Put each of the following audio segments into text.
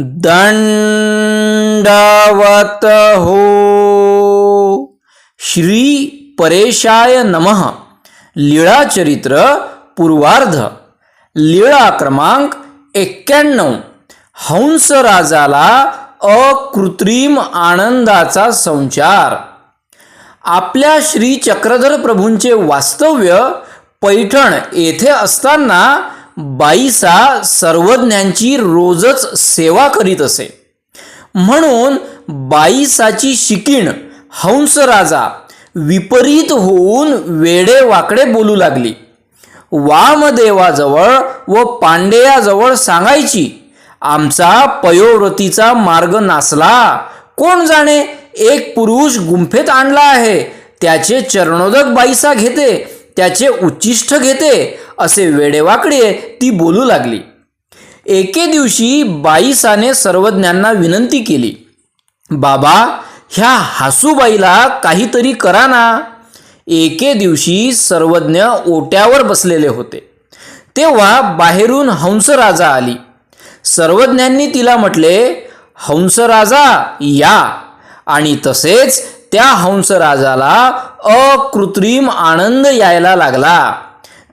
दंडवत हो श्री परेशाय नमः। लीळाचरित्र पूर्वार्ध। लीळा क्रमांक एक्क्याण्णव। हंस राजाला अकृत्रिम आनंदाचा संचार। आपल्या श्री चक्रधर प्रभूंचे वास्तव्य पैठण येथे असताना बाईसा सर्वज्ञांची रोजच सेवा करीत असे. म्हणून बाईसाची शिकीण हंस राजा विपरीत होऊन वेडे वाकडे बोलू लागली. वामदेवाजवळ व पांडेयाजवळ सांगायची आमचा पयोव्रतीचा मार्ग नासला. कोण जाणे? एक पुरुष गुंफेत आणला आहे. त्याचे चरणोदक बाईसा घेते. त्याचे उच्चिष्ट घेते असे वेडेवाकडे ती बोलू लागली. एके दिवशी बाईसाने सर्वज्ञांना विनंती केली बाबा ह्या हासूबाईला काहीतरी करा ना. एके दिवशी सर्वज्ञ ओट्यावर बसलेले होते. तेव्हा बाहेरून हंसराजा आली. सर्वज्ञांनी तिला म्हटले हंसराजा या. आणि तसेच त्या हंसराजाला अकृत्रिम आनंद यायला लागला.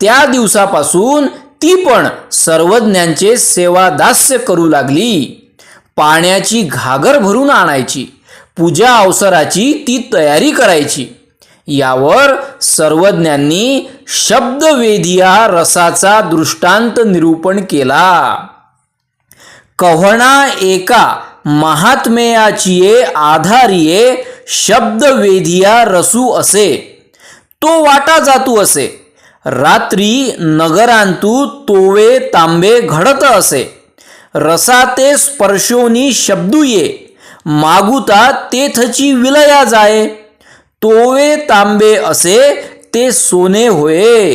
त्या दिवसापासून ती पण सर्वज्ञांचे सेवादास्य करू लागली. पाण्याची घागर भरून आणायची. पूजा अवसराची ती तयारी करायची. यावर सर्वज्ञांनी शब्दवेदिया रसाचा दृष्टांत निरूपण केला. कव्हणा एका महात्मेयाचिये आधारिये शब्द वेधिया रसू असे. तो वाटा जातू असे. रात्री नगरांतू तोवे तांबे घडत असे. रसाते स्पर्शोनी शब्दू ये. मागुता तेथची विलया जाय. तोवे तांबे असे ते सोने होय.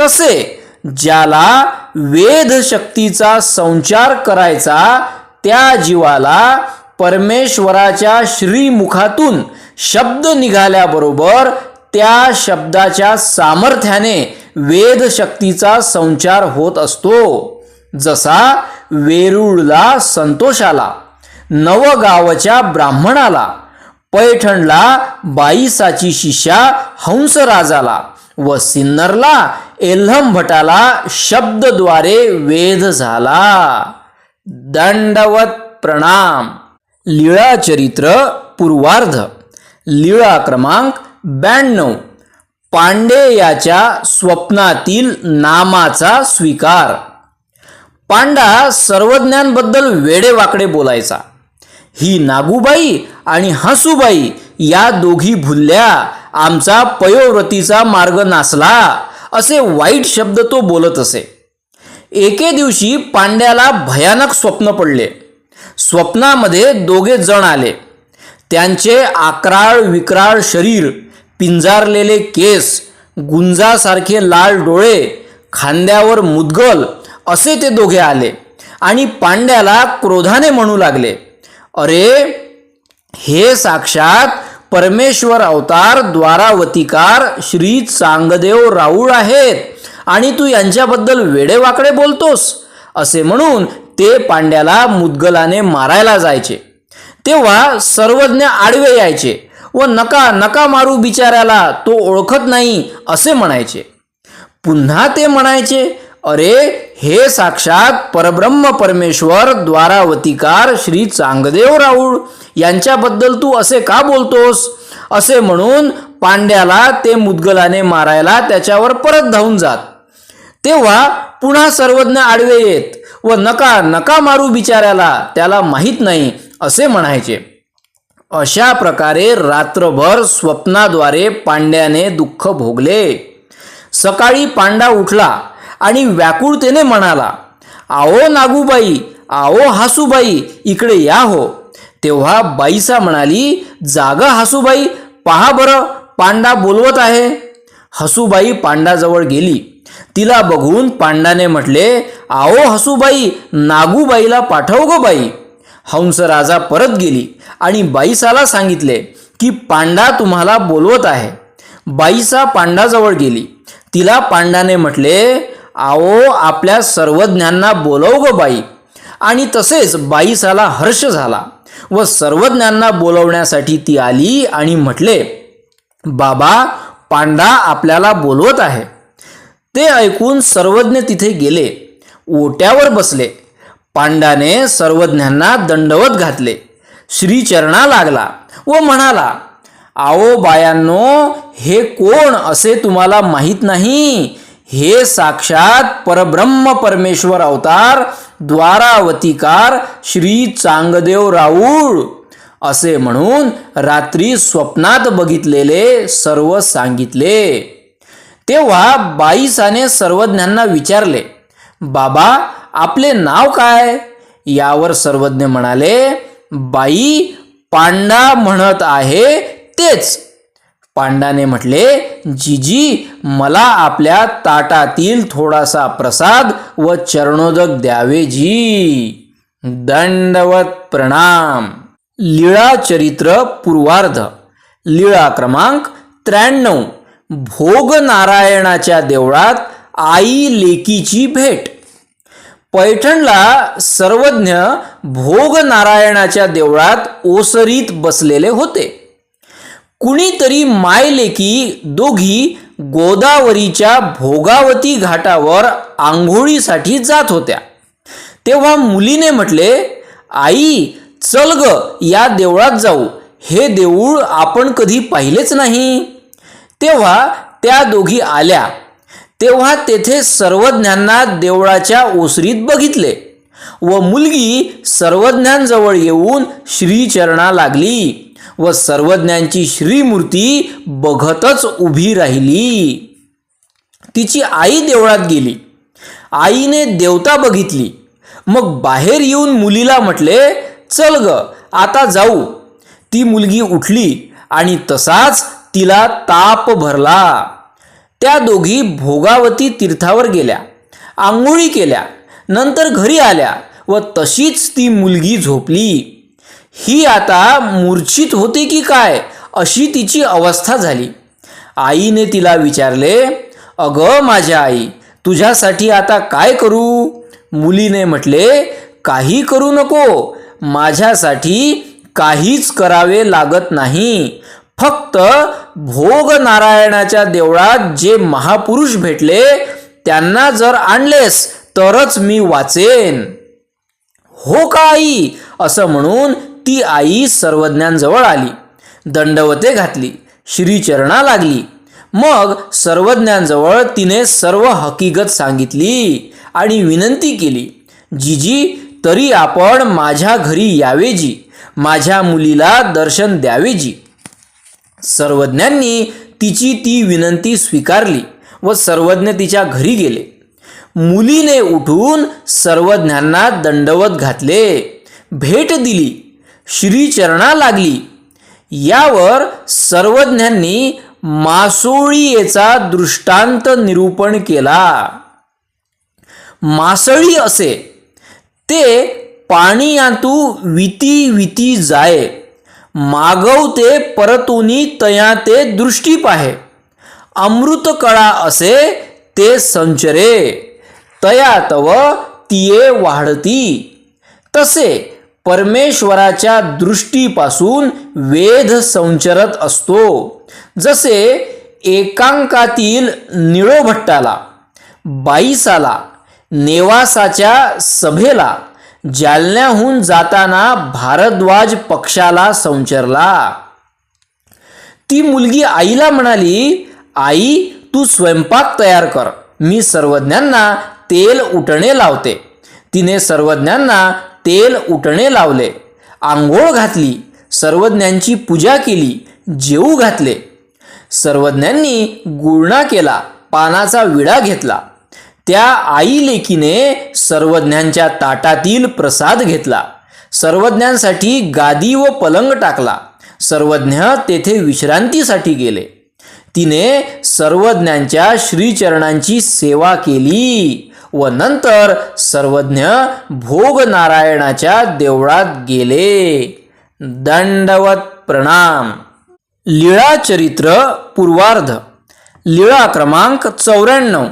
तसे ज्याला वेध शक्तीचा संचार करायचा त्या जीवाला परमेश्वराच्या श्रीमुखातून शब्द निघाल्याबरोबर त्या शब्दाच्या सामर्थ्याने वेदशक्तीचा संचार होत असतो. जसा वेरूळला संतोषाला नवगावच्या ब्राह्मणाला पैठणला बाईसाची शिष्या हंसराजाला व सिन्नरला एल्हम भटाला शब्दद्वारे वेध झाला. दंडवत प्रणाम. लीळाचरित्र पूर्वार्ध. लीळा क्रमांक ब्याण्णव. पांडे याच्या स्वप्नातील नामाचा स्वीकार. पांडा सर्वज्ञांबद्दल वेडेवाकडे बोलायचा. ही नागूबाई आणि हसूबाई या दोघी भुलल्या आमचा पयोव्रतीचा मार्ग नासला असे वाईट शब्द तो बोलत असे. एके दिवशी पांड्याला भयानक स्वप्न पडले. स्वप्नामध्ये दोघे जण आले. त्यांचे आकराळ विक्राळ शरीर पिंजारलेले केस गुंजासारखे लाल डोळे खांद्यावर मुदगल असे ते दोघे आले आणि पांड्याला क्रोधाने म्हणू लागले अरे हे साक्षात परमेश्वर अवतार द्वारावतीकार श्री चांगदेव राऊळ आहेत आणि तू यांच्याबद्दल वेडेवाकडे बोलतोस असे म्हणून ते पांड्याला मुद्गलाने मारायला जायचे. तेव्हा सर्वज्ञ आडवे यायचे व नका नका मारू बिचाऱ्याला तो ओळखत नाही असे म्हणायचे. पुन्हा ते म्हणायचे अरे हे साक्षात परब्रह्म परमेश्वर द्वारावतीकार श्री चांगदेव राऊळ यांच्याबद्दल तू असे का बोलतोस? असे म्हणून पांड्याला ते मुदगलाने मारायला त्याच्यावर परत धावून जात. तेव्हा पुन्हा सर्वज्ञ आडवे येत व नका नका मारू बिचाऱ्याला त्याला माहीत नाही असे म्हणायचे. अशा प्रकारे रात्रभर स्वप्नाद्वारे पांड्याने दुःख भोगले. सकाळी पांडा उठला आणि व्याकुळतेने म्हणाला आओ नागूबाई आओ हासूबाई इकडे या हो. तेव्हा बाईसा म्हणाली जागा हासूबाई पहा बरं पांडा बोलवत आहे. हसूबाई पांडाजवळ गेली. तिला बघून पांडाने म्हटले आओ हसूबाई नागूबाईला पाठव गो बाई. हंस राजा परत गेली आणि बाईसाला सांगितले की पांडा तुम्हाला बोलवत आहे. बाईसा पांडाजवळ गेली. तिला पांडाने म्हटले आओ आपल्या सर्वज्ञांना बोलव गो बाई. आणि तसेच बाईसाला हर्ष झाला व सर्वज्ञांना बोलवण्यासाठी ती आली आणि म्हटले बाबा पांडा आपल्याला बोलवत आहे. ते ऐकून सर्वज्ञ तिथे गेले. ओट्यावर बसले. पांडाने सर्वज्ञांना दंडवत घातले. श्रीचरणा लागला व म्हणाला आओ बायांनो हे कोण असे तुम्हाला माहीत नाही? हे साक्षात परब्रह्म परमेश्वर अवतार द्वारावतीकार श्री चांगदेव राऊळ. असे म्हणून रात्री स्वप्नात बघितलेले सर्व सांगितले. तेव्हा बाईसाने सर्वज्ञांना विचारले बाबा आपले नाव काय? यावर सर्वज्ञ म्हणाले बाई पांडा म्हणत आहे तेच. पांडाने म्हटले जीजी मला आपल्या ताटातील थोडासा प्रसाद व चरणोदक द्यावे जी. दंडवत प्रणाम. लीळा चरित्र पूर्वार्ध. लीळा क्रमांक त्र्याण्णव. भोग नारायणाच्या देवळात आई लेकीची भेट. पैठणला सर्वज्ञ भोग नारायणाच्या देवळात ओसरीत बसलेले होते. कुणीतरी मायलेकी दोघी गोदावरीच्या भोगावती घाटावर आंघोळीसाठी जात होत्या. तेव्हा मुलीने म्हटले आई चल ग या देवळात जाऊ. हे देऊळ आपण कधी पाहिलेच नाही. तेव्हा त्या दोघी आल्या. तेव्हा तेथे सर्वज्ञांना देवळाच्या ओसरीत बघितले व मुलगी सर्वज्ञांजवळ येऊन श्रीचरणा लागली व सर्वज्ञांची श्रीमूर्ती बघतच उभी राहिली. तिची आई देवळात गेली. आईने देवता बघितली. मग बाहेर येऊन मुलीला म्हटले चल ग आता जाऊ. ती मुलगी उठली आणि तसाच तिला ताप भरला. त्या दोघी भोगावती तीर्थावर गेल्या. आंघोळी केल्या. नंतर घरी आल्या व तशीच ती मुलगी झोपली. ही आता मूर्छित होते की काय अशी तिची अवस्था झाली. आईने तिला विचारले अगं माझ्या आई तुझ्यासाठी आता काय करू? मुलीने म्हटले काही करू नको. माझ्यासाठी काहीच करावे लागत नाही. फक्त भोग नारायणाच्या देवळात जे महापुरुष भेटले त्यांना जर आणलेस तरच मी वाचेन. हो का आई? असं म्हणून ती आई सर्वज्ञांजवळ आली. दंडवते घातली. श्रीचरणा लागली. मग सर्वज्ञांजवळ तिने सर्व हकीकत सांगितली आणि विनंती केली. जिजी तरी आपण माझ्या घरी यावे जी माझ्या मुलीला दर्शन द्यावे जी सर्वज्ञांनी तिची ती विनंती स्वीकारली व सर्वज्ञ तिच्या घरी गेले. मुलीने उठून सर्वज्ञांना दंडवत घातले. भेट दिली. श्रीचरणा लागली. यावर सर्वज्ञांनी मासोळीचा दृष्टांत निरूपण केला. मासळी असे. ते पाणीयातू विती विती जाय. मागवते परतुनी तया ते दृष्टी पाहे. अमृत कळा असे ते संचरे. तया तव तिये वाढती. तसे परमेश्वराच्या दृष्टीपासून वेध संचरत असतो. जसे एकांकातील निळोभट्टाला बाईसाला नेवासाच्या सभेला जालन्याहून जाताना भारद्वाज पक्षाला संचरला. ती मुलगी आईला म्हणाली आई तू स्वयंपाक तयार कर. मी सर्वज्ञांना तेल उटणे लावते. तिने सर्वज्ञांना तेल उटणे लावले. आंघोळ घातली. सर्वज्ञांची पूजा केली. जेऊ घातले. सर्वज्ञांनी गुळणा केला. पानाचा विडा घेतला. त्या आई लेकीने सर्वज्ञांच्या ताटातील प्रसाद घेतला. सर्वज्ञांसाठी गादी व पलंग टाकला. सर्वज्ञ तेथे विश्रांतीसाठी गेले. तिने सर्वज्ञांच्या श्रीचरणांची सेवा केली व नंतर सर्वज्ञ भोग नारायणाच्या देवळात गेले. दंडवत प्रणाम. लीळा चरित्र पूर्वार्ध. लीळा क्रमांक चौऱ्याण्णव.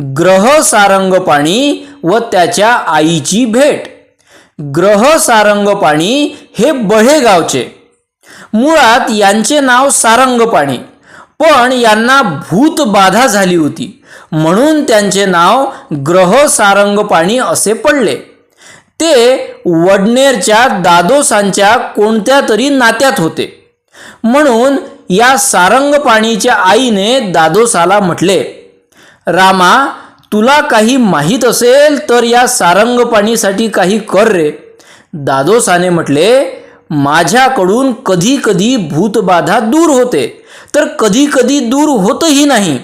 ग्रह सारंगपाणी व त्याच्या आईची भेट. ग्रह सारंगपाणी हे बहे गावचे मुळात यांचे नाव सारंगपाणी. पण यांना भूत बाधा झाली होती. म्हणून त्यांचे नाव ग्रह सारंगपाणी असे पडले. ते वडनेरच्या दादोसांच्या कोणत्या तरी नात्यात होते. म्हणून या सारंगपाणीच्या आईने दादोसाला म्हटले रामा तुला काही माहीत असेल तर या सारंगपाणीसाठी काही कर रे. दादोसाने म्हटले माझ्याकडून कधी कधी भूतबाधा दूर होते तर कधी कधी दूर होतही नाही.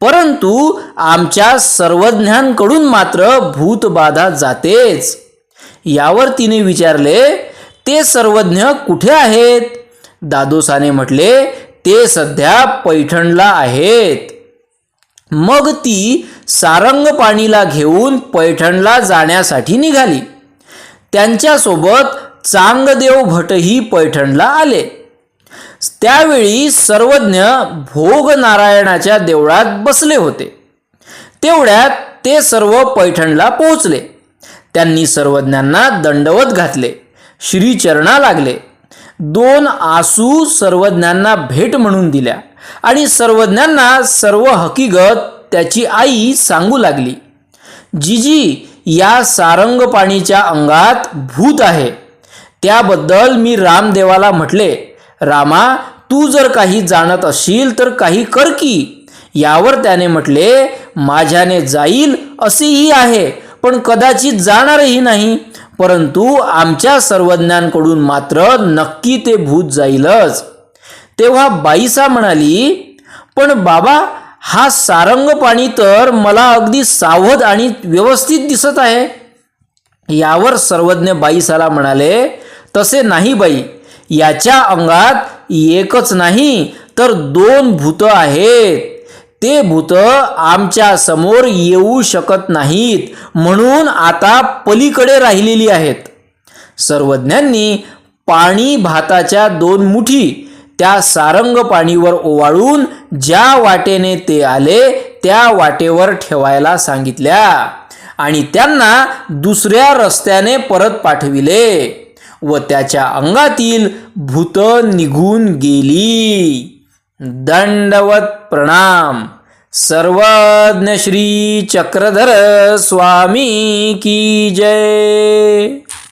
परंतु आमच्या सर्वज्ञांकडून मात्र भूतबाधा जातेच. यावर तिने विचारले ते सर्वज्ञ कुठे आहेत? दादोसाने म्हटले ते सध्या पैठणला आहेत. मग ती सारंगपाणीला घेऊन पैठणला जाण्यासाठी निघाली. त्यांच्यासोबत चांगदेव भटही पैठणला आले. त्यावेळी सर्वज्ञ भोग नारायणाच्या देवळात बसले होते. तेवढ्यात ते सर्व पैठणला पोहोचले. त्यांनी सर्वज्ञांना दंडवत घातले. श्रीचरणा लागले. दोन आसू सर्वज्ञांना भेट म्हणून दिल्या. आणि सर्वज्ञांना सर्व हकीकत त्याची आई सांगू लागली जीजी या सारंगपाणीच्या अंगात भूत आहे. त्याबद्दल मी रामदेवाला म्हटले रामा तू जर काही जाणत असशील तर काही कर की. यावर त्याने म्हटले माझ्याने जाईल असेही आहे पण कदाचित जाणारही नाही. परंतु आमच्या सर्वज्ञांकडून मात्र नक्की ते भूत जाईलच. तेव्हा बाईसा म्हणाली पण बाबा हा सारंग पाणी तर मला अगदी सावध आणि व्यवस्थित दिसत आहे. यावर सर्वज्ञ बाईसाला म्हणाले तसे नाही बाई याच्या अंगात एकच नाही तर दोन भूत आहेत. ते भूत आमच्यासमोर येऊ शकत नाहीत म्हणून आता पलीकडे राहिलेली आहेत. सर्वज्ञांनी पाणी भाताच्या दोन मुठी त्या सारंग पाणीवर ओवाळून ज्या वाटेने ते आले त्या वाटेवर ठेवायला सांगितल्या. आणि त्यांना दुसऱ्या रस्त्याने परत पाठविले व त्याच्या अंगातील भूत निघून गेली. दंडवत प्रणाम. सर्वज्ञ श्री चक्रधर स्वामी की जय.